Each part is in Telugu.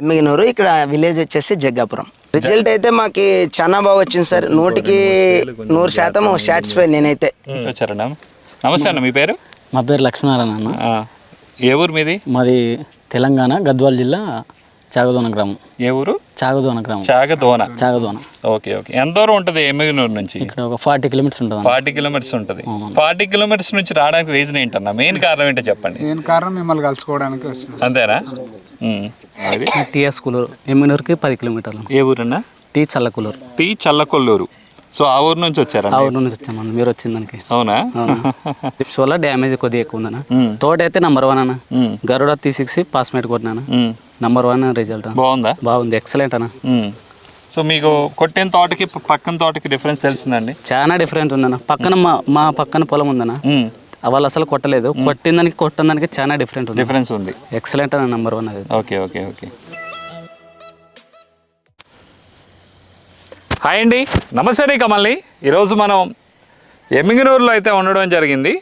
ఎమ్మిగినూరు ఇక్కడ విలేజ్ వచ్చేసి జగ్గాపురం. రిజల్ట్ అయితే మాకు చాలా బాగా వచ్చింది సార్. నూటికి నూరు శాతం సాటిస్ఫై నేనైతే. నమస్తే అన్న మీ పేరు? మా పేరు లక్ష్మీనారాయణ అన్న. ఆ, ఏ ఊరు మీది? మాది తెలంగాణ గద్వాల జిల్లా చాగదోన గ్రామం. ఏ ఊరు? చాగదోన గ్రామం. చాగదోన. చాగదోన. Okay okay. ఎంత దూరం ఉంటుంది ఎమ్మిగనూరు నుంచి? ఇక్కడ ఒక ఫార్టీ కిలోమీటర్స్ ఉంటుంది. ఫార్టీ కిలోమీటర్స్ ఉంటుంది. ఫార్టీ కిలోమీటర్స్ నుంచి రావడానికి రీజన్ ఏంటన్నా? మెయిన్ కారణం ఏంటో చెప్పండి. నేను కారణం మిమ్మల్ని కలుసుకోవడానికి అంతేనా? టీఎస్ కూలూరు. ఎమ్మినూరుకి పది కిలోమీటర్లు. ఏ ఊరన్నా? T Challakuluru. T Challakolluru. So ఆ ఊరు నుంచి వచ్చారా ఆ ఊరు నుంచి వచ్చామన్న మీరు వచ్చిన దానికి. అవునా? టిప్స్ వల్ల డ్యామేజ్ కొద్దిగా ఎక్కువ ఉందన్న. తోట అయితే నంబర్ వన్ అన్న. గరుడ త్రీ సిక్స్ పాస్మేట్ కొట్టినాను. ఉమ్. నంబర్ వన్ రిజల్ట్ బాగుందా? బాగుంది. ఎక్సలెంట్ అన్న. సో మీకు కొట్టిన తోటకి పక్కన తోటకి డిఫరెన్స్ తెలుస్తుందండి చాలా డిఫరెంట్ ఉందన్న. పక్కన మా మా పక్కన పొలం ఉందన్న. వాళ్ళు అసలు కొట్టలేదు. కొట్టిన దానికి కొట్టిన దానికి చాలా డిఫరెంట్ ఉంది. డిఫరెన్స్ ఉంది. ఎక్సలెంట్ అన్న నంబర్ వన్ అది. Okay okay okay. హాయ్ అండి. నమస్తే అండి కమల్ని. ఈరోజు మనం ఎమ్మిగనూరులో అయితే ఉండడం జరిగింది.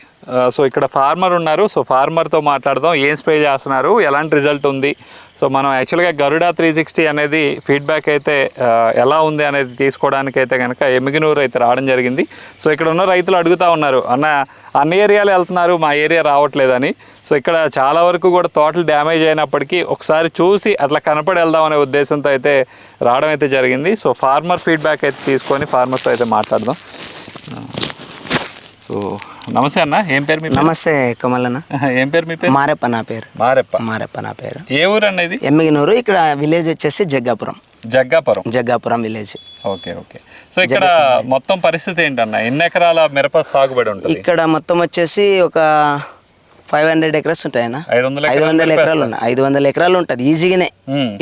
సో ఇక్కడ ఫార్మర్ ఉన్నారు. సో ఫార్మర్తో మాట్లాడదాం. ఏం స్ప్రే చేస్తున్నారు? ఎలాంటి రిజల్ట్ ఉంది? సో మనం యాక్చువల్గా గరుడా త్రీ సిక్స్టీ అనేది ఫీడ్బ్యాక్ అయితే ఎలా ఉంది అనేది తీసుకోవడానికి అయితే కనుక ఎమ్మిగనూరు అయితే రావడం జరిగింది. సో ఇక్కడ ఉన్న రైతులు అడుగుతూ ఉన్నారు అన్న అన్ని ఏరియాలు వెళ్తున్నారు మా ఏరియా రావట్లేదని. సో ఇక్కడ చాలా వరకు కూడా తోటలు డ్యామేజ్ అయినప్పటికీ ఒకసారి చూసి అట్లా కనపడి వెళ్దాం అనే ఉద్దేశంతో అయితే రావడం అయితే జరిగింది. సో ఫార్మర్ ఫీడ్బ్యాక్ అయితే తీసుకొని ఫార్మర్తో అయితే మాట్లాడదాం. సో నమస్తే అన్న ఏం పేరు మీ? నమస్తే కమలన్న. ఏం పేరు మీ పేరు? మారెప్ప నా పేరు. మారెప్ప. మారెప్ప నా పేరు. ఏ ఊరు అన్న ఇది? ఎమ్మిగినూరు ఇక్కడ విలేజ్ వచ్చేసి Jaggapuram. Jaggapuram. Jaggapuram village. Okay okay. So ఇక్కడ మొత్తం పరిస్థితి ఏంటన్న? ఎన్ని ఎకరాల మిరప సాగుబడి ఉంటుంది? ఇక్కడ మొత్తం వచ్చేసి ఒక ఫైవ్ హండ్రెడ్ ఎకరాస్ ఉంటాయన్న. ఐదు వందల ఎకరాలు ఉన్నాయి ఐదు వందల ఎకరాలు ఉంటుంది. ఈజీగానే.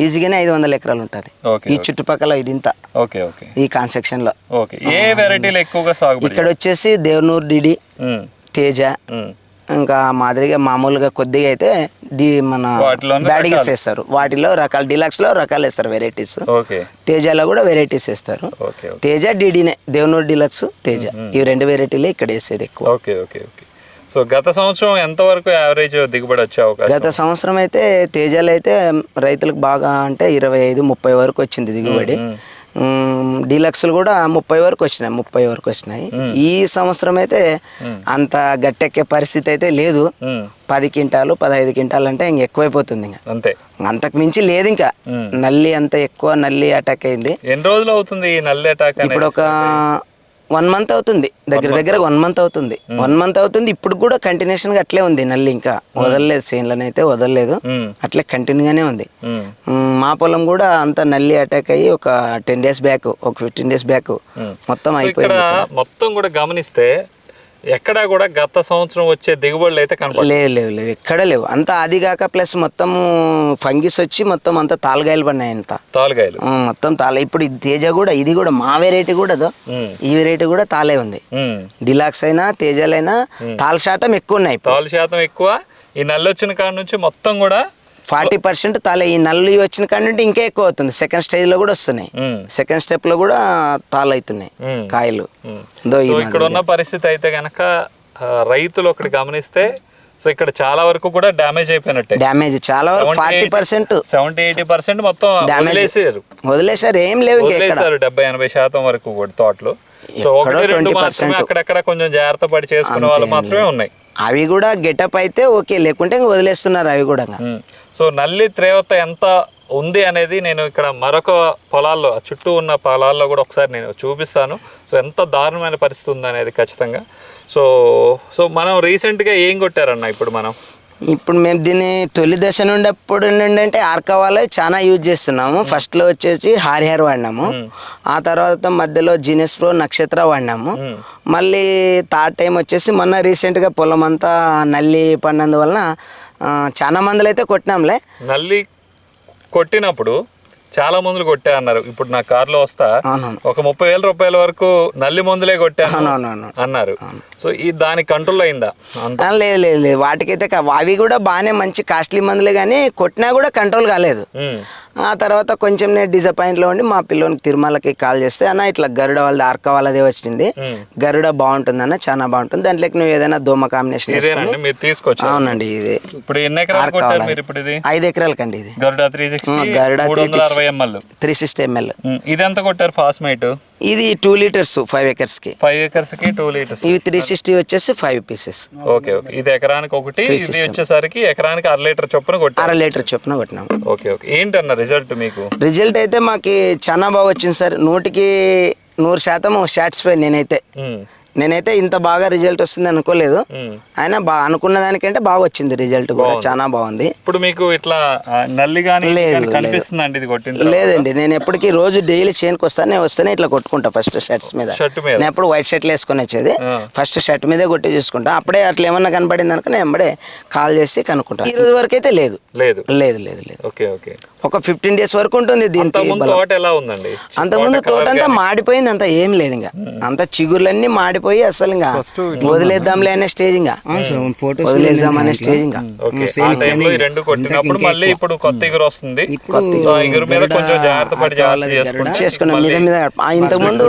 ఈజీగానే ఐదు వందల ఎకరాలు ఉంటుంది. ఈ చుట్టుపక్కల ఇది ఇంత ఈ కాన్సెక్షన్లో ఓకే. ఏ వెరైటీలు ఎక్కువగా సాగుబడి ఇక్కడ వచ్చేసి దేవనూరు డిడి తేజ. ఇంకా మాదిరిగా మామూలుగా కొద్దిగా అయితే డి మన బ్యాడిగస్ వేస్తారు వాటిలో రకాల డిలక్స్లో రకాలు వేస్తారు వెరైటీస్. తేజలో కూడా వెరైటీస్ వేస్తారు. తేజ డిడినే దేవనూరు డిలక్స్ తేజ. ఈ రెండు వెరైటీలే ఇక్కడ వేసేది ఎక్కువ. Okay okay okay. సో గత సంవత్సరం ఎంతవరకు యావరేజ్ దిగుబడి వచ్చే అవకాశం? గత సంవత్సరం అయితే తేజాలు అయితే రైతులకు బాగా అంటే ఇరవై ఐదు ముప్పై వరకు వచ్చింది దిగుబడి. డీలక్స్లు కూడా ముప్పై వరకు వచ్చినాయి ముప్పై వరకు వచ్చినాయి. ఈ సంవత్సరం అయితే అంత గట్టెక్కే పరిస్థితి అయితే లేదు. పది క్వింటాలు పదహైదు క్వింటాలు అంటే ఇంక ఎక్కువైపోతుంది ఇంకా. అంతే. అంతకు మించి లేదు ఇంకా. నల్లి అంత ఎక్కువ నల్లి అటాక్ అయింది. ఎన్ని రోజులు అవుతుంది నల్లి అటాక్ ఇప్పుడు ఒక వన్ మంత్ అవుతుంది. దగ్గర దగ్గర వన్ మంత్ అవుతుంది. వన్ మంత్ అవుతుంది. ఇప్పుడు కూడా కంటిన్యూషన్గా అట్లే ఉంది నల్లి ఇంకా. వదలలేదు. చేనులను అయితే వదలలేదు. ఉమ్, అట్లే కంటిన్యూగానే ఉంది. మ్, పొలం కూడా అంత నల్లి అటాక్ అయ్యి ఒక టెన్ డేస్ బ్యాక్ ఒక ఫిఫ్టీన్ డేస్ బ్యాక్ మొత్తం అయిపోయింది మొత్తం కూడా గమనిస్తే ఎక్కడా కూడా గత సంవత్సరం వచ్చే దిగుబడులు అయితే కనపడలేదు లేవు లేవు లేవు. ఎక్కడ లేవు. అంత అది కాక ప్లస్ మొత్తం ఫంగిస్ వచ్చి మొత్తం అంతా తాలుగాయలు పడినాయి అంత. తాలుగాయలు మొత్తం తాళ ఇప్పుడు ఇది తేజ కూడా ఇది కూడా మా వెరైటీ కూడా ఈ వెరైటీ కూడా తాలే ఉంది. డిలాక్స్ అయినా తేజాలైనా తాళ శాతం ఎక్కువ ఉన్నాయి తాలు శాతం ఎక్కువ. ఈ నల్లి వచ్చిన కాడ నుంచి మొత్తం కూడా ఫార్టీ పర్సెంట్ తాలే ఈ నల్లు వచ్చిన కాడ నుండి ఇంకా ఎక్కువ అవుతుంది. సెకండ్ స్టేజ్లో కూడా వస్తున్నాయి. సెకండ్ స్టెప్లో కూడా అవుతున్నాయి ఉమ్. కాయలు. ఇక్కడ ఉన్న పరిస్థితి అయితే గనక రైతులు ఒకటి గమనిస్తే సో ఇక్కడ చాలా వరకు కూడా డ్యామేజ్ అయిపోయినట్టే. డ్యామేజ్ చాలా వరకు forty percent seventy eighty percent మొత్తం. వదిలేసారు వదిలేసారు ఏం లేవు వదిలేసారు డెబ్బై ఎనభై శాతం వరకు కూడా తోటలు. సో ఒకటి రెండు 20% మాత్రమే అక్కడక్కడ కొంచెం జాగ్రత్త పడి చేసుకునే వాళ్ళు మాత్రమే ఉన్నాయి. అవి కూడా గెటప్ అయితే ఓకే లేకుంటే ఇంక వదిలేస్తున్నారు అవి కూడా. సో నల్లి తీవ్రత ఎంత ఉంది అనేది నేను ఇక్కడ మరొక పొలాల్లో చుట్టూ ఉన్న పొలాల్లో కూడా ఒకసారి నేను చూపిస్తాను. సో ఎంత దారుణమైన పరిస్థితి ఉంది అనేది ఖచ్చితంగా. సో సో మనం రీసెంట్గా ఏం కొట్టారన్న ఇప్పుడు మనం? ఇప్పుడు మేము దీన్ని తొలి దశ నుండి అప్పుడు నుండి అంటే ఆర్కా వాళ్ళే చాలా యూజ్ చేస్తున్నాము. ఫస్ట్లో వచ్చేసి హారిహార్ వాడినాము. ఆ తర్వాత మధ్యలో జీనస్ ప్రో నక్షత్ర వాడినాము. మళ్ళీ థర్డ్ టైం వచ్చేసి మొన్న రీసెంట్గా పొలం అంతా నల్లి పడినందువలన చాలా మందులు అయితే కొట్టినాంలే. నల్లి కొట్టినప్పుడు చాలా మందులు కొట్టా అన్నారు. ఇప్పుడు నా కారులో వస్తా. ఒక ముప్పై వేల రూపాయల వరకు నల్లి మందులే కొట్టాను అన్నారు. సో ఈ దాని కంట్రోల్ అయిందా? లేదు లేదు లేదు. వాటికైతే అవి కూడా బాగానే మంచి కాస్ట్లీ మందులే కానీ కొట్టినా కూడా కంట్రోల్ కాలేదు. ఆ తర్వాత కొంచెం నేను డిసప్పాయింట్లో ఉండి మా పిల్లోనికి తిరుమలకి కాల్ చేస్తే అన్న ఇట్లా గరుడ వాళ్ళది ఆర్క వాళ్ళదే వచ్చింది. గరుడ బాగుంటుంది అన్న చాలా బాగుంటుంది. దాంట్లోకి నువ్వు ఏదైనా దోమ కాంబినేషన్ అవునండి ఇది. ఇప్పుడు ఎన్ని ఎకరాలు కొట్టారు మీరు ఇప్పుడు ఇది? ఐదు గరుడ త్రీ సిక్స్టీ ఎంఎల్. ఇది ఎంత కొట్టారు ఫాస్మేట్ ఇది టూ లీటర్స్ ఫైవ్ ఎకర్స్కి ఫైవ్ ఎకర్స్కి టూ లీటర్స్ ఇవి త్రీ సిక్స్టీ వచ్చేసి ఫైవ్ పీసెస్ ఓకే ఓకే. ఇది ఎకరానికి ఒకటి ఇది వచ్చేసరికి ఎకరానికి అర లీటర్ చొప్పున కొట్టారు. అర లీటర్ చొప్పున కొట్టినాం. Okay okay. ఏంటన్న రిజల్ట్ మీకు? రిజల్ట్ అయితే మాకు చాలా బాగా వచ్చింది సార్. నూటికి నూరు శాతం సాటిస్ఫై నేనైతే. నేనైతే ఇంత బాగా రిజల్ట్ వస్తుంది అనుకోలేదు. అయినా బా అనుకున్న దానికంటే బాగా వచ్చింది రిజల్ట్ కూడా చాలా బాగుంది. ఇప్పుడు మీకు ఇట్లా నల్లి లేదు? లేదండి నేను ఎప్పటికీ రోజు డైలీ చేనుకి వస్తాను నేను వస్తేనే ఇట్లా కొట్టుకుంటా ఫస్ట్ షర్ట్స్ మీద. నేను ఎప్పుడు వైట్ షర్ట్లు వేసుకొని వచ్చేది. ఫస్ట్ షర్ట్ మీదే కొట్టి చూసుకుంటా. అప్పుడే అట్లా ఏమన్నా కనపడింది అనుకో నేను ఎంబడే కాల్ చేసి కనుక్కుంటా. ఈ రోజు వరకు అయితే లేదు. లేదు? లేదు లేదు లేదు. Okay okay. ఒక ఫిఫ్టీన్ డేస్ వరకు ఉంటుంది అంత దీనికి అంతకుముందు తోట అంతా మాడిపోయింది అంత ఏం లేదు ఇంకా. అంత చిగుర్లన్నీ మాడిపోయి అసలు ఇంకా వదిలేద్దాంలే అనే స్టేజ్ ఇంకా. వదిలేద్దాం అనే స్టేజ్ ఇంకా. రెండు కొట్టినప్పుడు మళ్ళీ ఇప్పుడు కొత్త వస్తుంది. మీద కొంచెం జాగ్రత్త పడి జాగ్రత్త చేసుకుంటే చేసుకున్నాం మీద మీద ఆ ఇంతకు ముందు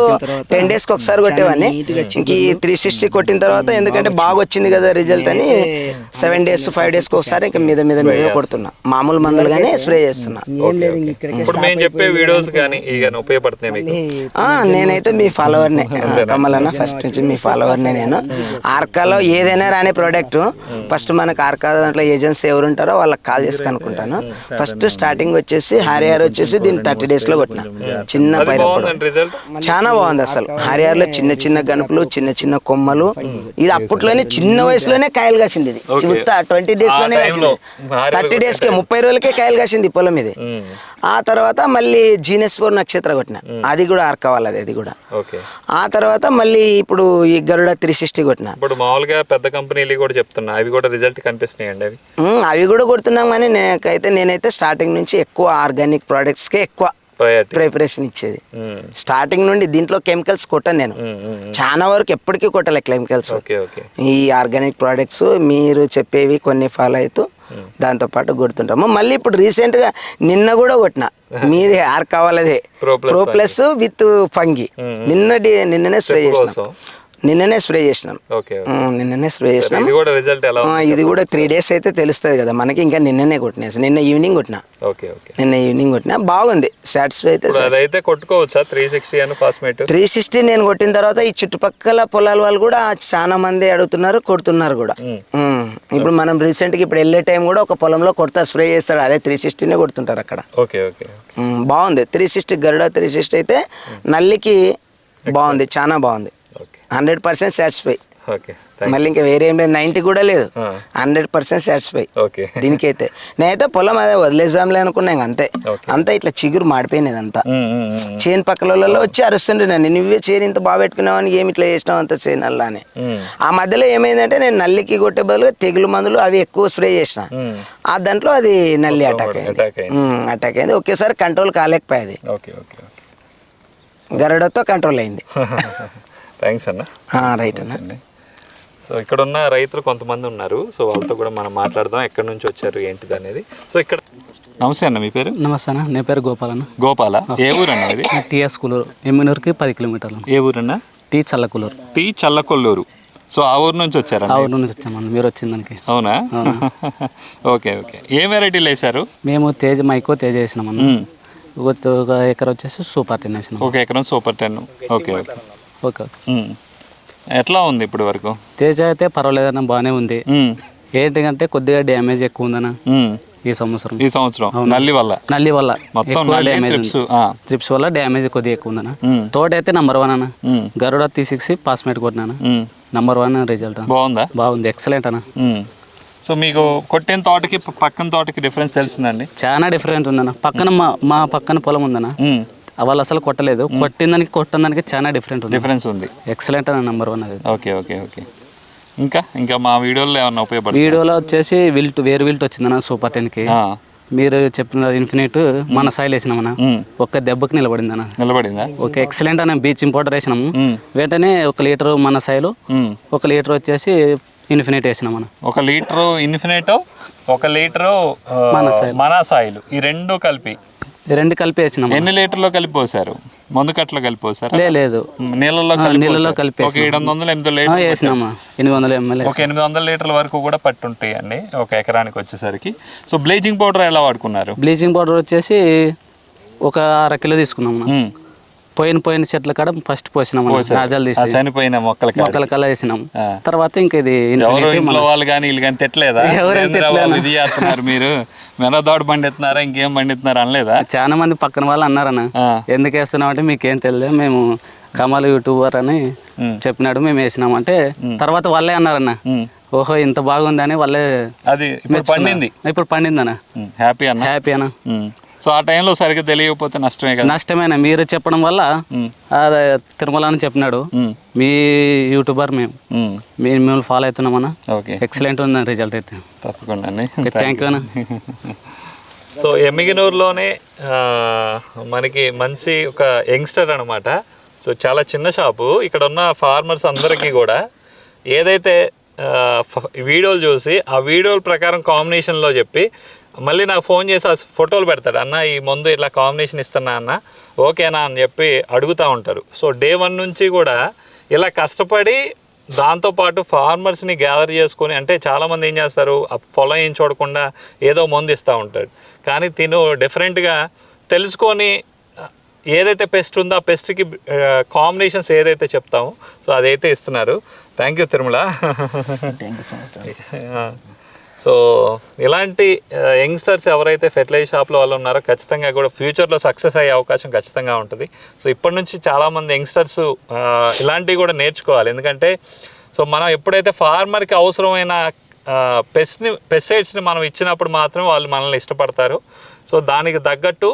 టెన్ డేస్కి ఒకసారి కొట్టేవాడిని. ఇంక ఈ త్రీ సిక్స్టీ కొట్టిన తర్వాత ఎందుకంటే బాగా వచ్చింది. కదా రిజల్ట్ అని సెవెన్ డేస్ ఫైవ్ డేస్కి ఒకసారి ఇంకా మీద మీద మీద కొడుతున్నా. మామూలు మందులు కానీ స్ప్రే చేస్తున్నా. ఇప్పుడు మేము చెప్పే వీడియోస్ కానీ ఇక ఉపయోగపడుతున్నాయి మీకు. ఆ, నేనైతే మీ ఫాలోవర్నే కమలన్న ఫస్ట్ నుంచి మీ ఫాలోవర్నే నేను. ఆర్కాలో ఏదైనా రాని ప్రోడక్ట్ ఫస్ట్ మనకు ఆర్కా దాంట్లో ఏజెన్సీ ఎవరు ఉంటారో వాళ్ళకి కాల్ చేసి కనుక్కుంటాను. ఫస్ట్ స్టార్టింగ్ వచ్చేసి హరియార్ వచ్చేసి దీన్ని థర్టీ డేస్లో కొట్టిన. చిన్న పైరప్పుడు చాలా బాగుంది అసలు. హరియార్లో చిన్న చిన్న గనుపులు చిన్న చిన్న కొమ్మలు. ఇది అప్పట్లోనే చిన్న వయసులోనే కాయలు కాసింది ఇది. ట్వంటీ డేస్లోనే ఆ టైంలో హారియార్ థర్టీ డేస్ కే ముప్పై రోజులకే కాయలు కాసింది పొలం ఇది. ఆ తర్వాత మళ్ళీ జీనస్ ఫోర్ నక్షత్ర కొట్టిన. అది కూడా ఆర్క వాళ్ళది అది కూడా. ఆ తర్వాత మళ్ళీ ఇప్పుడు ఈ గరుడ త్రీ సిక్స్టీ కొట్టిన. ఇప్పుడు మామూలుగా పెద్ద కంపెనీలు కూడా చెప్తున్నా. అవి కూడా రిజల్ట్ కనిపిస్తున్నాయండి అవి. అవి కూడా కొడుతున్నాం కానీ నేనైతే నేనైతే స్టార్టింగ్ నుంచి ఎక్కువ ఆర్గానిక్ ప్రోడక్ట్స్కే ఎక్కువ ప్రిపరేషన్ ఇచ్చేది. స్టార్టింగ్ నుండి దీంట్లో కెమికల్స్ కొట్టను నేను. చాలా వరకు ఎప్పటికీ కొట్టలే కెమికల్స్ ఈ ఆర్గానిక్ ప్రోడక్ట్స్ మీరు చెప్పేవి కొన్ని ఫాలో అవుతూ దాంతో పాటు కొడుతుంటాము. మళ్ళీ ఇప్పుడు రీసెంట్గా నిన్న కూడా కొట్టిన. మీది ఆర్ కావాలదే. ప్రో ప్లస్ విత్ ఫంగి నిన్న నిన్ననే స్ప్రే చేసినాం. నిన్ననే స్ప్రే చేసినాం. నిన్ననే స్ప్రే చేసినాం. ఇది కూడా త్రీ డేస్ అయితే తెలుస్తుంది కదా మనకి ఇంకా నిన్ననే కొట్టినేసి నిన్న ఈవినింగ్ కొట్టిన. నిన్న ఈవినింగ్ కొట్టిన. బాగుంది. సాటిస్ఫై అయితే కొట్టుకోవచ్చా? త్రీ సిక్స్టీ అని త్రీ సిక్స్టీ నేను కొట్టిన తర్వాత ఈ చుట్టుపక్కల పొలాల వాళ్ళు కూడా చాలా మంది అడుగుతున్నారు కొడుతున్నారు కూడా. ఇప్పుడు మనం రీసెంట్గా ఇప్పుడు వెళ్ళే టైం కూడా ఒక పొలంలో కొడతా స్ప్రే చేస్తారు అదే త్రీ సిక్స్టీనే కొడుతుంటారు అక్కడ. బాగుంది. Three sixty Garuda three sixty అయితే నల్లికి బాగుంది చాలా బాగుంది. Hundred percent satisfy. మళ్ళీ ఇంకా వేరే ఏం లేదు నైంటీ కూడా లేదు. Hundred percent satisfy. దీనికైతే. నేనైతే పొలం అదే వదిలేసాంలే అనుకున్నా అంతే. అంతా ఇట్లా చిగురు మాడిపోయినది అంతా. చేను పక్కలలో వచ్చి అరుస్తుండే నన్ను. నువ్వే చేను ఇంత బాగా పెట్టుకున్నావు? అని ఏమి ఇట్లా చేసినావు అంత చేను? అల్లా అని. ఆ మధ్యలో ఏమైందంటే నేను నల్లికి కొట్టే బదులుగా తెగులు మందులు అవి ఎక్కువ స్ప్రే చేసిన. ఆ దాంట్లో అది నల్లి అటాక్ అయింది. అటాక్ అయింది. ఒకేసారి కంట్రోల్ కాలేకపోయేది. గరడతో కంట్రోల్ అయింది. థ్యాంక్స్ అన్న. ఆ, రైట్ అన్న. అండి. సో ఇక్కడ ఉన్న రైతులు కొంతమంది ఉన్నారు. సో వాళ్ళతో కూడా మనం మాట్లాడదాం. ఎక్కడి నుంచి వచ్చారు ఏంటిది అనేది. సో ఇక్కడ నమస్తే అన్న మీ పేరు? నమస్తే అన్న. నా పేరు గోపాలన్న గోపాల? ఏ ఊరు అన్న ఇది? టీఎస్ కూలూరు. ఎమ్మినూరుకి పది కిలోమీటర్లు. ఏ ఊరన్నా T Challakuluru. T Challakolluru. So ఆ ఊరు నుంచి ఆ వచ్చారన్న ఊరు నుంచి వచ్చామన్న మీరు వచ్చిన దానికి. అవునా? Okay okay. ఏ వెరైటీలు వేశారు? మేము తేజ్ మైకో తేజ్ వేసినామన్న ఒక ఎకర వచ్చేసి సూపర్ టెన్ వేసినాం. ఒక ఎకరం super ten. Okay okay. Okay. ఎట్లా ఉంది ఇప్పుడు వరకు? తేజ అయితే పర్వాలేదన్న బాగానే ఉంది. ఏంటంటే కొద్దిగా డ్యామేజ్ ఎక్కువ ఉందన్న. ఈ సంవత్సరం. ఈ సంవత్సరం. నల్లి వల్ల. నల్లి వల్ల. మొత్తం డ్యామేజ్ ట్రిప్స్ వల్ల డ్యామేజ్ కొద్దిగా ఎక్కువ ఉందన్న. తోట అయితే నంబర్ వన్ అన్న. గరుడ త్రీ సిక్స్ పాస్మేట్ కొట్టినాను ఉమ్. నంబర్ వన్ రిజల్ట్ బాగుందా? బాగుంది. ఎక్సలెంట్ అన్న. సో మీకు కొట్టిన తోటకి పక్కన తోటకి డిఫరెన్స్ తెలుస్తుందండి చాలా డిఫరెంట్ ఉందన్న. పక్కన మా మా పక్కన పొలం ఉందన్న. వాళ్ళు అసలు కొట్టలేదు. కొట్టిన దానికి కొట్టిన దానికి చాలా డిఫరెంట్ ఉంది. డిఫరెన్స్ ఉంది. ఎక్సలెంట్ అన్న నెంబర్ వన్ అది. ఓకే ఓకే ఓకే ఇంకా? ఇంకా మా వీడియోలో ఏమన్నా ఉపయోగపడుతుంది? వీడియోలో వచ్చేసి విల్ట్ వేరు విల్ట్ వచ్చిందన్న సూపర్ టెన్కి మీరు చెప్పిన ఇన్ఫినిట్ మన సాయిల్ వేసినామన్న. ఒక్క దెబ్బకి నిలబడిందన్న. నిలబడిందా? ఓకే ఎక్సలెంట్ అన్న బీచ్ ఇంపోర్టర్ వేసినాము. వెంటనే ఒక లీటర్ మన సాయిలు. ఒక లీటర్ వచ్చేసి ఇన్ఫినిట్ వేసినామన్న. ఒక లీటరు ఇన్ఫినిటో ఒక లీటరు మనసాయిల్. మనాసాయిల్ ఈ రెండు కలిపి. రెండు కలిపి వేసినాం ఎన్ని లీటర్లో కలిపి పోసారు మందు కట్టలో కలిపి పోసారా లేదు. నీళ్ళలో నీళ్ళలో. కలిపి ఒక ఏడు వందల ఎనిమిది లీటర్ వేసినామా ఎనిమిది వందల ఎంఎల్ ఒక ఎనిమిది వందల లీటర్ల వరకు కూడా పట్టు ఉంటాయి అండి ఒక ఎకరానికి వచ్చేసరికి. సో బ్లీచింగ్ పౌడర్ ఎలా వాడుకున్నారు? బ్లీచింగ్ పౌడర్ వచ్చేసి ఒక అర కిలో తీసుకున్నాం. పోయిన పోయిన చెట్ల కాడ ఫస్ట్ పోసినాం. నాజాలు తీసి. చనిపోయిన మొక్కలకి మొక్కల కల్లా వేసినాం. తర్వాత ఇంకా ఇది వాళ్ళు కానీ వీళ్ళు కానీ తిట్టలేదా? ఎవరైనా మీరు? మెనదాడు పండిస్తున్నారా ఇంకేం పండిస్తున్నారు అనలేదా చాలా మంది పక్కన వాళ్ళు అన్నారన్న. ఎందుకు వేస్తున్నాం అంటే మీకేం తెలియదు మేము కమల్ యూట్యూబర్ అని. చెప్పినాడు మేము వేసినాం అంటే తర్వాత వాళ్ళే అన్నారన్న. ఓహో ఇంత బాగుందని వాళ్ళే అది ఇప్పుడు పండింది ఇప్పుడు పండిందన్న. హ్యాపీ అన్న హ్యాపీ అన్న. సో ఆ టైంలో సరిగ్గా తెలియకపోతే నష్టమే కదా? నష్టమేన? మీరు చెప్పడం వల్ల. అదే తిరుమల అని చెప్పినాడు. మీ యూట్యూబర్ మేము. మేము. మిమ్మల్ని ఫాలో అవుతున్నామన్నా. ఓకే. ఎక్సలెంట్ ఉంది రిజల్ట్ అయితే. తప్పకుండా అండి. థ్యాంక్ యూ అన్న. సో ఎమ్మిగనూరులోనే మనకి మంచి ఒక యంగ్స్టర్ అనమాట సో చాలా చిన్న షాపు. ఇక్కడ ఉన్న ఫార్మర్స్ అందరికీ కూడా ఏదైతే వీడియోలు చూసి ఆ వీడియోల ప్రకారం కాంబినేషన్లో చెప్పి మళ్ళీ నాకు ఫోన్ చేసి ఆ ఫోటోలు పెడతాడు అన్న ఈ మందు ఇట్లా కాంబినేషన్ ఇస్తున్నా అన్న ఓకేనా అని చెప్పి అడుగుతూ ఉంటారు. సో డే వన్ నుంచి కూడా ఇలా కష్టపడి దాంతోపాటు ఫార్మర్స్ని గ్యాదర్ చేసుకొని అంటే చాలామంది ఏం చేస్తారు పొలం ఏం చూడకుండా ఏదో మందు ఇస్తూ ఉంటాడు కానీ తిను డిఫరెంట్గా తెలుసుకొని ఏదైతే పెస్ట్ ఉందో ఆ పెస్ట్కి కాంబినేషన్స్ ఏదైతే చెప్తామో సో అదైతే ఇస్తున్నారు. Thank you Tirumala thank you so much so ఇలాంటి యంగ్స్టర్స్ ఎవరైతే ఫెర్టిలైజర్ షాప్లో వాళ్ళు ఉన్నారో ఖచ్చితంగా కూడా ఫ్యూచర్లో సక్సెస్ అయ్యే అవకాశం ఖచ్చితంగా ఉంటుంది. సో ఇప్పటి నుంచి చాలామంది యంగ్స్టర్స్ ఇలాంటివి కూడా నేర్చుకోవాలి. ఎందుకంటే సో మనం ఎప్పుడైతే ఫార్మర్కి అవసరమైన పెస్ట్ని పెస్టిసైడ్స్ని మనం ఇచ్చినప్పుడు మాత్రం వాళ్ళు మనల్ని ఇష్టపడతారు. సో దానికి తగ్గట్టు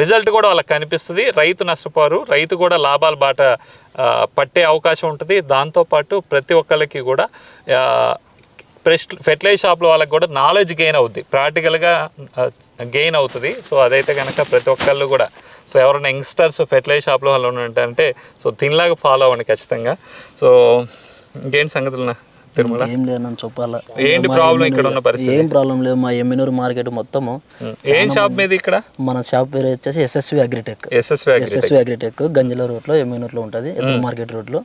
రిజల్ట్ కూడా వాళ్ళకి కనిపిస్తుంది. రైతు నష్టపోరు. రైతు కూడా లాభాల బాట పట్టే అవకాశం ఉంటుంది. దాంతోపాటు ప్రతి ఒక్కరికి కూడా ఫ్రెష్ ఫెర్టిలైజ్ షాప్లో వాళ్ళకి కూడా నాలెడ్జ్ గెయిన్ అవుద్ది. ప్రాక్టికల్గా గెయిన్ అవుతుంది. సో అదైతే కనుక ప్రతి ఒక్కళ్ళు కూడా సో ఎవరైనా యంగ్స్టర్స్ ఫెర్టిలైజ్ షాప్లో వాళ్ళు ఉంటారంటే సో దీనిలాగా ఫాలో అవ్వండి ఖచ్చితంగా. సో ఇంకేం సంగతులు తిరుమల? ఏం లేదు నన్ను చెప్పాలా? ఏంటి ప్రాబ్లం ఎమ్మెనూరు- ఇక్కడ ఉన్న పరిస్థితి? ఏం ప్రాబ్లం లేదు మా ఎమ్మెనూరు మార్కెట్ మొత్తము ఏం షాప్ మీద ఇక్కడ? మన షాప్ పేరు వచ్చేసి SSV Agritech SSV SSV Agritech Ganjala రోడ్లో ఎమ్మెనూరులో ఉంటుంది ఎత్తు మార్కెట్ రోడ్లో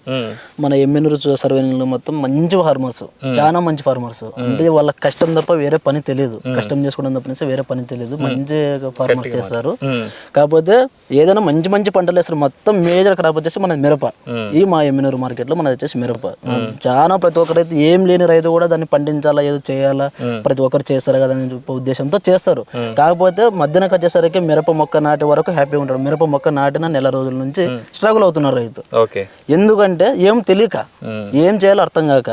మన ఎమ్మెనూరు సర్వేలో మొత్తం మంచి ఫార్మర్స్ చాలా మంచి ఫార్మర్స్ అంటే వాళ్ళ కష్టం తప్ప వేరే పని తెలియదు. కష్టం చేసుకోవడం తప్ప వేరే పని తెలియదు. మంచి ఫార్మర్స్ చేస్తారు. కాకపోతే ఏదైనా మంచి మంచి పంటలు వేస్తారు మొత్తం మేజర్ క్రాప్ వచ్చేసి మన మిరప. ఈ మా ఎమ్మెనూరు మార్కెట్లో మనది వచ్చేసి మిరప. చాలా ప్రతి ఒక్క రైతు ఏం లేని రైతు కూడా దాన్ని పండించాలా ఏదో చేయాలా ప్రతి ఒక్కరు చేస్తారు కదా అని ఉద్దేశంతో చేస్తారు. కాకపోతే మధ్యాహ్నం వచ్చేసరికి మిరప మొక్క నాటే వరకు హ్యాపీగా ఉంటారు. మిరప మొక్క నాటిన నెల రోజుల నుంచి స్ట్రగుల్ అవుతున్నారు రైతు. ఎందుకంటే ఏం తెలియక ఏం చేయాలో అర్థం కాక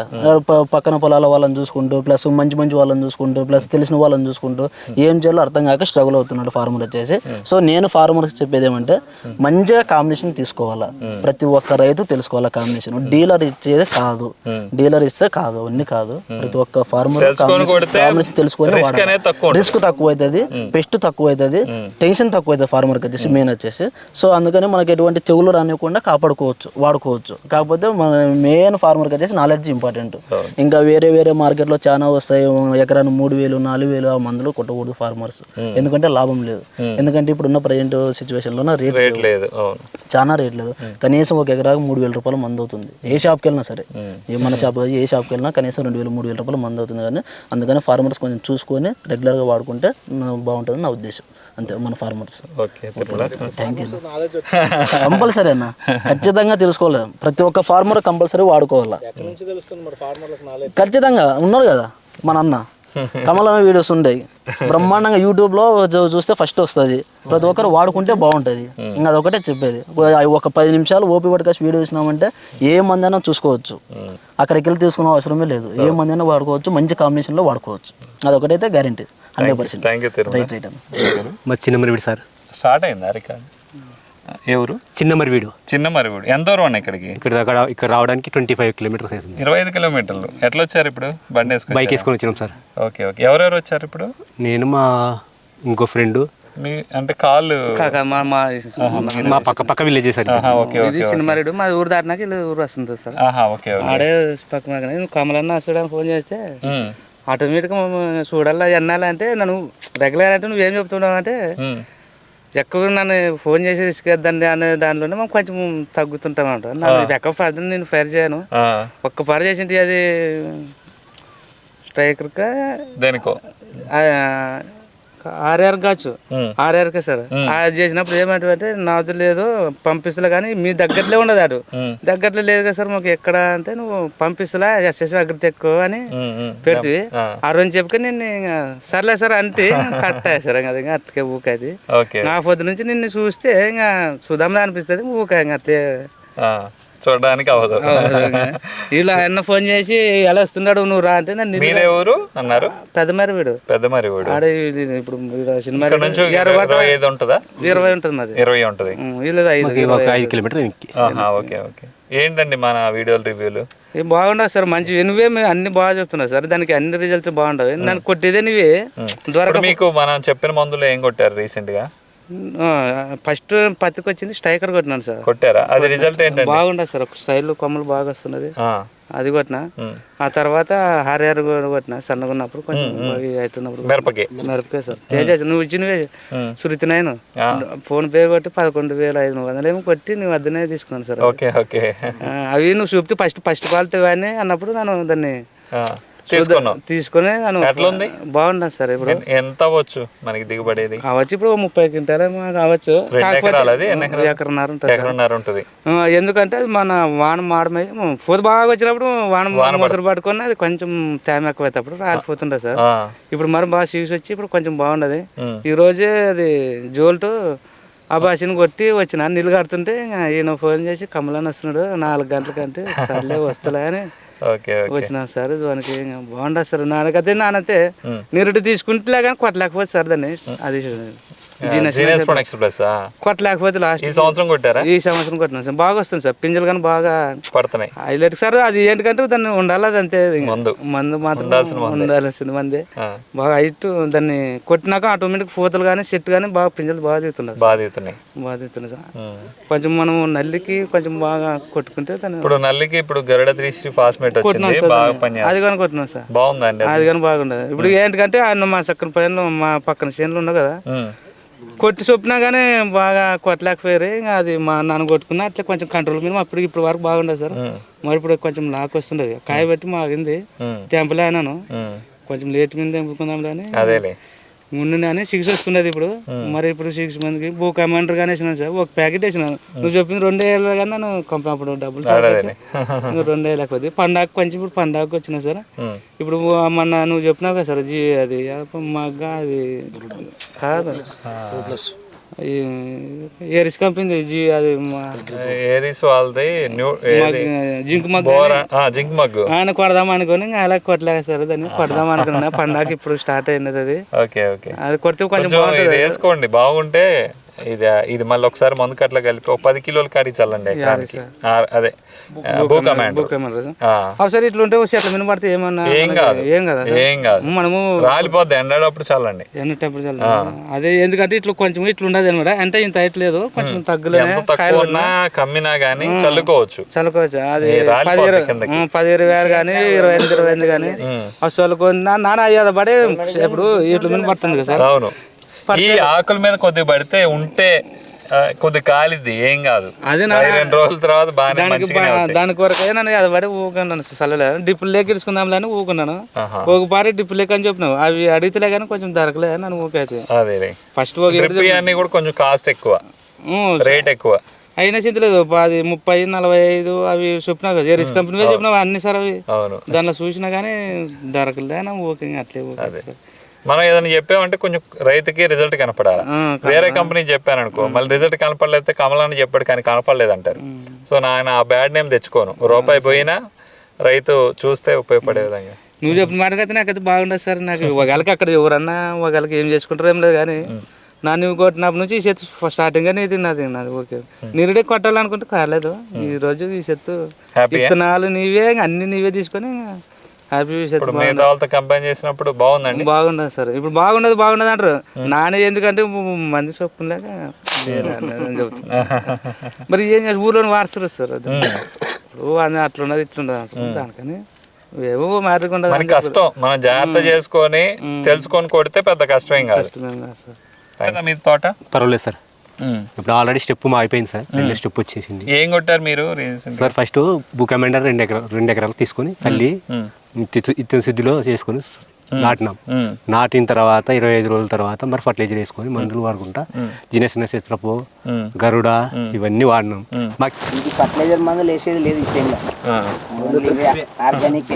పక్కన పొలాల వాళ్ళని చూసుకుంటూ ప్లస్ మంచి మంచి వాళ్ళని చూసుకుంటూ ప్లస్ తెలిసిన వాళ్ళని చూసుకుంటూ ఏం చేయాలో అర్థం కాక స్ట్రగుల్ అవుతున్నాడు ఫార్మర్ వచ్చేసి. సో నేను ఫార్మర్స్ చెప్పేది ఏమంటే మంచిగా కాంబినేషన్ తీసుకోవాలా. ప్రతి ఒక్క రైతు తెలుసుకోవాలా కాంబినేషన్ డీలర్ ఇచ్చేది కాదు. డీలర్ ఇస్తే కాదు అన్ని కాదు. ప్రతి ఒక్క ఫార్మర్ ఉంటుంది. రిస్క్ తక్కువ అవుతుంది పెస్ట్ తక్కువ అవుతుంది టెన్షన్ తక్కువ అవుతుంది ఫార్మర్కి వచ్చేసి మెయిన్ వచ్చేసి. సో అందుకని మనకి ఎటువంటి తెగులు రానివ్వకుండా కాపాడుకోవచ్చు వాడుకోవచ్చు. కాకపోతే మన మెయిన్ ఫార్మర్కి వచ్చేసి నాలెడ్జ్ ఇంపార్టెంట్ ఇంకా వేరే వేరే మార్కెట్లో చాలా వస్తాయి ఎకరాన్ని మూడు వేలు నాలుగు వేలు ఆ మందులు కొట్టకూడదు ఫార్మర్స్ ఎందుకంటే లాభం లేదు. ఎందుకంటే ఇప్పుడున్న ప్రజెంట్ సిచ్యువేషన్లో రేట్ రేట్ లేదు. చాలా రేట్ లేదు. కనీసం ఒక ఎకరాకు మూడు వేల రూపాయలు మందు అవుతుంది. ఏ షాప్కి వెళ్ళినా సరే. ఏ మన షాప్ ఏ షాప్కి వెళ్ళినా కనీసం రెండు వేలు మూడు వేల రూపాయలు మందు అవుతుంది కానీ అందుకని ఫార్మర్స్ కొంచెం చూసుకొని రెగ్యులర్గా వాడుకుంటే బాగుంటుంది నా ఉద్దేశం. అంతే మన ఫార్మర్స్. థ్యాంక్ యూ కంపల్సరీ అన్న ఖచ్చితంగా తెలుసుకోవాలి. ప్రతి ఒక్క ఫార్మర్ కంపల్సరీ వాడుకోవాలా. ఖచ్చితంగా ఉన్నారు కదా మన అన్న. కమలమ్మ వీడియోస్ ఉండేవి బ్రహ్మాండంగా యూట్యూబ్లో చూస్తే ఫస్ట్ వస్తుంది. ప్రతి ఒక్కరు వాడుకుంటే బాగుంటుంది. ఇంకా అదొకటే చెప్పేది. ఒక- పది నిమిషాలు ఓపి పట్టుకొచ్చి వీడియో చూసినామంటే ఏ మందైనా చూసుకోవచ్చు. అక్కడికి వెళ్ళి తీసుకునే అవసరమే లేదు. ఏ మందైనా వాడుకోవచ్చు. మంచి కాంబినేషన్లో వాడుకోవచ్చు. అదొకటైతే guarantee hundred percent right right అన్న. చిన్న సార్. స్టార్ట్ అయిందా రికార్డ్ ఎవరు చిన్న మరివిడు చిన్న మరివుడు ఎంత దూరం అన్న ఇక్కడికి? ఇక్కడ అక్కడ ఇక్కడ రావడానికి ట్వంటీ ఫైవ్ కిలోమీటర్స్ అవుతుంది ఇరవై ఐదు కిలోమీటర్లు. ఎట్లా వచ్చారు ఇప్పుడు? బండి వేసుకొని బైక్ వేసుకొని వచ్చినాం సార్. Okay okay. ఎవరెవరు వచ్చారు ఇప్పుడు? నేను మా ఇంకో ఫ్రెండ్. మీ అంటే కాళ్ళు మా పక్క పక్క విలేజ్ సార్ ఇది. సినిమారుడు మా ఊరు దాటినాక వీళ్ళు ఊరు వస్తుంది సార్. ఆహా ఓకే ఓకే. ఆడే పక్క కమలన్న చూడడానికి ఫోన్ చేస్తే ఆటోమేటిక్గా చూడాలా ఎన్నాలా అంటే నన్ను రెగ్యులర్ అంటే నువ్వేం చెప్తున్నావు అంటే ఎక్కువ నన్ను ఫోన్ చేసి ఇసుకేద్దండి అనే దానిలోనే మనం కొంచెం తగ్గుతుంటాం అంట ఎక్కువ పది నేను ఫైర్ చేయను. ఒక్క పని చేసింటి అది స్ట్రైకర్గా దేనికో? ఆర్ఆర్ కావచ్చు. ఆర్ఆర్కే సార్. అది చేసినప్పుడు ఏమంటే నాది లేదు పంపిస్తులే కానీ మీ దగ్గరలో ఉండదు అటు. దగ్గరలో లేదు కదా సార్ మాకు ఎక్కడ అంటే నువ్వు పంపిస్తులా ఎస్ఎస్ అగ్రిటెక్ అని ఉమ్, ఉమ్. పెడితే ఆ. రోజు చెప్పుకొని నేను ఇంకా సర్లే సార్ అంటే కట్ట సార్ ఇంకా ఇంకా అట్కే ఊకది నా పొద్దు నుంచి నిన్ను చూస్తే ఇంకా సుధామలా అనిపిస్తుంది ఊక ఇంకా అట్లే. చూడడానికి అవ్వదు. ఇలా ఆయన ఫోన్ చేసి ఎలా వస్తున్నాడు నువ్వు రా అంటే నన్ను మీదే ఊరు అన్నారు. పెద్దమారి వీడు పెద్ద మరి ఊడు ఆడ ఇది ఇప్పుడు వీడు సినిమా ఇరవై ఐదు ఉంటుందా? ఇరవై ఉంటుంది మాది. ఇరవై ఉంటుంది. వీళ్ళది ఐదు ఐదు కిలోమీటర్ ఓకే ఓకే. ఏంటండి మన వీడియోల రివ్యూలు? ఏం బాగుండవు సార్ మంచి నువ్వే మేము అన్ని బాగా చెప్తున్నావు సార్. దానికి అన్ని రిజల్ట్స్ బాగుండవు. నన్ను కొట్టేదే నువ్వే. ఇప్పుడు మీకు మనం చెప్పిన మందులు ఏం కొట్టారు రీసెంట్గా? ఫస్ట్ పత్తికి వచ్చింది స్ట్రైకర్ కొట్టినాను సార్. కొట్టారా? అది రిజల్ట్ ఏంటండి? బాగుండదు సార్ ఒక కొమ్మలు బాగా వస్తున్నది. అది కొట్టిన. ఆ తర్వాత హరిహర కూడా కొట్టిన సన్నగా ఉన్నప్పుడు కొంచెం అవుతున్నప్పుడు. మిరపకి. మిరపకే సార్. తేజ నువ్వు ఇచ్చినవే. సురితి నైన్ ఫోన్ పే కొట్టి పదకొండు వేల ఐదు వందలు ఏమో కొట్టి నువ్వు వద్దనే తీసుకున్నాను సార్ ఓకే ఓకే. అవి నువ్వు చూపితే ఫస్ట్ ఫస్ట్ క్వాలిటీ అని అన్నప్పుడు నేను దాన్ని తీసుకున్నాం. తీసుకుని ఎట్లుంది? బాగున్నది సార్ ఇప్పుడు. ఎంత అవ్వచ్చు మనకి దిగుబడేది? కావచ్చు ఇప్పుడు ముప్పై ఎన్ని ఎకరాలు? ఎకరన్నర ఉంటుంది ఎందుకంటే అది మన వాన మాడమై పూత బాగా వచ్చినప్పుడు వాన మొసరు పట్టుకొని అది కొంచెం తేమ ఎక్కువ అవుతాప్పుడు రాలిపోతుండే సార్. ఇప్పుడు మరి బాగా సీస్ వచ్చి ఇప్పుడు కొంచెం ఉమ్. ఈ రోజే అది జోల్ట్ ఆ భాషని కొట్టి వచ్చిన నీళ్ళు కడుతుంటే ఈయన ఫోన్ చేసి కమలాన్ని వస్తున్నాడు నాలుగు గంటలకంటే సర్లే వస్తలే అని వచ్చిన సార్ దానికి బాగుండదు సార్ నాన్నకైతే నానైతే నీరుడు తీసుకుంటే కానీ కొట్టలేకపోతే సార్ దాన్ని. అది జీనియస్ ప్లస్ కొట్టలేకపోతే లాస్ట్ ఈ సంవత్సరం కొట్టారా? ఈ సంవత్సరం కొట్టినాం సార్. బాగా వస్తుంది సార్. పింజలు కానీ బాగా పడుతున్నాయి. హైలైట్ సార్ అది ఏంటంటే దాన్ని ఉండాలి అది అంతే. మందు. మందు మాత్రం ఉండాల్సిన మందే. బాగా హైట్ దాన్ని కొట్టినాక ఆటోమేటిక్ పూతలు కానీ చెట్టు కానీ బాగా పింజలు బాగా దిగుతున్నారు బాగా దిగుతున్నాయి బాగా దిగుతున్నాయి సార్. కొంచెం మనం నల్లికి కొంచెం బాగా కొట్టుకుంటే దాన్ని ఇప్పుడు నల్లికి ఇప్పుడు గరుడ త్రీ ఫాస్మేట్ వచ్చింది బాగా. పని అది కానీ కొట్టినాం సార్. బాగుందండి అది? కానీ బాగుండదు. ఇప్పుడు ఏంటంటే ఆయన మా చక్కన పైన మా పక్కన చేనులు ఉన్నావు కదా. కొట్టి చొప్పినా కానీ బాగా కొట్టలేకపోయారు. ఇంకా అది మా నాన్న కొట్టుకున్నా అట్లా కొంచెం కంట్రోల్ మీద అప్పుడు ఇప్పుడు వరకు బాగుండదు సార్. మరి ఇప్పుడు కొంచెం లాక్ వస్తుండదు. కాయ పెట్టి మాగింది. ఉమ్. తెంపలే అన్నాను ఉమ్. కొంచెం లేట్ మీద తెంపుకుందాంలే అని. అదేలే ముందు అని సిక్స్ వస్తున్నది ఇప్పుడు. మరి ఇప్పుడు సిక్స్ మందికి బూ కమాండర్ కానీ వేసినాను సార్. ఒక ప్యాకెట్ వేసినాను నువ్వు చెప్పింది రెండే వేలు కానీ నన్ను కొంచెం అప్పుడు డబ్బులు నువ్వు రెండే లేకపోతే పండగ కొంచెం ఇప్పుడు పండగకి వచ్చినా సార్. ఇప్పుడు మొన్న నువ్వు చెప్పినావు కదా సార్ జీ అది మగ్గ అది కాదు. ఏరిస్ కంపెనీ జీ అది ఏరిస్ వాళ్ళది న్యూ జింక్ ఆ, జింక్ మగ్గు ఆయన కొడదాం అనుకుని అలా కొట్టలేక సార్ దాన్ని కొడదాం అనుకున్నా. పండగ ఇప్పుడు స్టార్ట్ అయినది అది. Okay okay. అది కొడితే కొంచెం వేసుకోండి బాగుంటే ఇది ఇది మళ్ళీ ఒకసారి మందు కట్ల కలిపి ఒక పది కిలోలు కాడి చల్లండి ఎకరానికి. అదే. భూ కమాండ్ ఒకసారి ఇట్లా ఉంటే చెట్ల మీద పడితే ఏమన్నా ఏం కాదు. ఏం కదా? ఏం కాదు. మనము రాలిపోద్ది ఎండాడప్పుడు చల్లండి. ఎన్ని టెంపర్ అదే ఎందుకంటే ఇట్లా కొంచెం ఇట్లా ఉండదు అనమాట. అంటే ఇంత హైట్ లేదు కొంచెం తగ్గులే ఎంత తక్కువ ఉన్నా కమ్మినా గానీ చల్లుకోవచ్చు. చల్లుకోవచ్చు. అది పది ఇరవై వేలు కానీ ఇరవై ఎనిమిది ఇరవై ఎనిమిది కానీ చల్లుకొని నాన్న అయ్యేది పడి ఇప్పుడు ఇట్ల మీద పడుతుంది కదా సార్. అవును. ఈ ఆకుల మీద కొద్దిగా పడితే ఉంటే కొద్ది కాలిద్ది ఏం కాదు. అదే రెండు రోజుల తర్వాత బాగానే దానికి మంచిగానే బా- అవుతాయి. దాని కొరకే నన్ను అది పడి ఊకున్నాను చల్లలేదు డిప్పులు లేక ఇడుచుకుందాంలే అని ఊకున్నాను. ఒక పారి డిప్పులు లేక అని చెప్పినావు. అవి అడిగితేలే కానీ కొంచెం దొరకలే నన్ను ఊకైతే. అదే ఫస్ట్ అన్ని కూడా కొంచెం కాస్ట్ ఎక్కువ. రేట్ ఎక్కువ. అయినా చింతలేదు అది ముప్పై నలభై ఐదు అవి చెప్పినా కదా. ఎరిస్ కంపెనీ చెప్పినావు అన్ని సార్ అవి. దానిలో చూసినా కానీ దొరకలే ఓకే అట్లే ఊకే సార్. మనం ఏదైనా చెప్పామంటే కొంచెం రైతుకి రిజల్ట్ కనపడాలి? వేరే కంపెనీ చెప్పాను అనుకో మళ్ళీ రిజల్ట్ కనపడలేకపోతే కమలాన్ని చెప్పాడు కానీ కనపడలేదు అంటారు సో నేను ఆ బ్యాడ్ నేమ్ తెచ్చుకోను. రూపాయి పోయినా రైతు చూస్తే ఉపయోగపడే విధంగా. నువ్వు చెప్పిన మాటకైతే నాకైతే బాగుండదు సార్. నాకు ఒకళ్ళకి అక్కడ ఎవరన్నా ఒకళ్ళకి ఏం చేసుకుంటారో ఏం లేదు కానీ నా నువ్వు కొట్టినప్పటి నుంచి ఈ చెత్త స్టార్టింగ్ గానే ఇది నాది ఓకే. నీరుడే కొట్టాలనుకుంటే కాలేదు. ఈ రోజు ఈ చెత్త? విత్తనాలు నీవే ఇంక అన్ని నీవే తీసుకొని హ్యాపీ ఇప్పుడు మిగతా వాళ్ళతో కంపేర్ చేసినప్పుడు బాగుందండి. బాగుండదు సార్. ఇప్పుడు బాగుండదు బాగుండదు అంటారు. నానే ఎందుకంటే మంది చొప్పున లేక చెబుతున్నా మరి ఏం చేసి ఊర్లో వారసులు సార్ అది. ఇప్పుడు అని అట్లున్నది ఇట్లున్నది దానికని ఏవో మారకుండా మనకి కష్టం. మనం జాగ్రత్త చేసుకొని తెలుసుకొని కొడితే పెద్ద కష్టమేం కాదు. కష్టమేం కాదు సార్. మీ తోట? పర్వాలేదు సార్. ఇప్పుడు ఆల్రెడీ స్టెప్ మా అయిపోయింది సార్. రెండో స్టెప్ వచ్చేసింది. ఏం కొట్టారు మీరు? సార్ ఫస్ట్ బుకమెండర్ రెండు ఎకరాలు రెండు ఎకరాలు తీసుకొని చల్లి ఇత్తన శుద్ధిలో చేసుకొని నాటినాం. నాటిన తర్వాత ఇరవై ఐదు రోజుల తర్వాత మరి ఫర్టిలైజర్ వేసుకొని మందులు వాడుకుంటా. జినసిన చిత్రపు గరుడ ఇవన్నీ వాడినాం. మాకు ఇది ఫర్టిలైజర్ మందులు వేసేది లేదు ఆర్గానిక్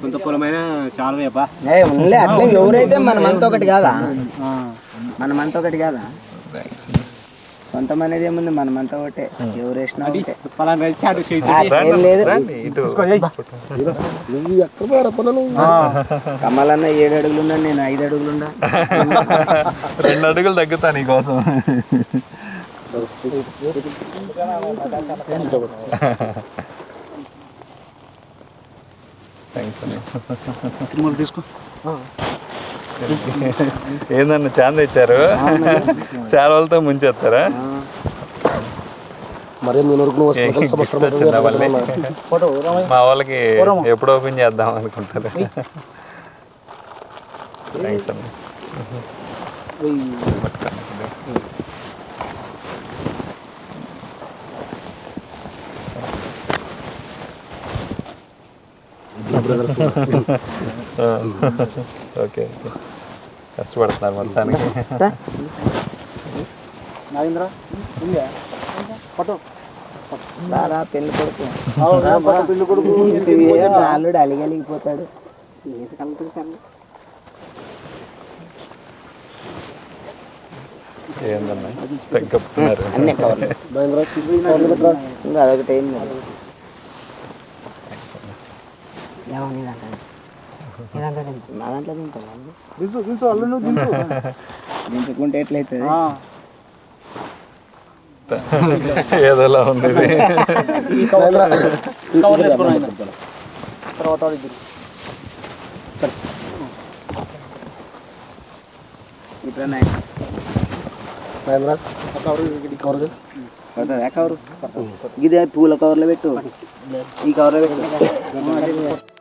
సొంత పొలమైన అట్లే ఎవరైతే మనమంతా ఒకటి కాదా? మనమంతా ఒకటి కాదా? సొంతం అనేది ఏముంది మనమంతా ఒకటే. ఎవరు వేసినా ఒకటే. ఏం లేదు కమలన్న ఏడు అడుగులు ఉన్నా నేను ఐదు అడుగులు ఉన్నా. రెండు అడుగులు తగ్గుతా నీకోసం థ్యాంక్స్ అండి తీసుకో. ఏందన్న చాంద ఇచ్చారు? శాలవలతో ముంచేస్తారా? మరే మీ వాళ్ళకి ఎప్పుడు ఓపెన్ చేద్దాం అనుకుంటారు. థ్యాంక్స్ అండి ఓకే ఓకే. కష్టపడుతున్నారు మొత్తానికి. రారా పెళ్ళి కొడుకు. అల్లుడు అలిగలిగిపోతాడు ఏందన్నా? తగ్గపుతున్నారు అన్నీ కవర్లు ఇంకా అదొకటి ఏం లేదు. నా దాంట్లో తింటాను దించుకుంటే ఎట్లయితుంది? ఏదోలా ఉంది కవరు ఇది పూల కవర్లో పెట్టు. ఈ కవర్లో పెట్టు.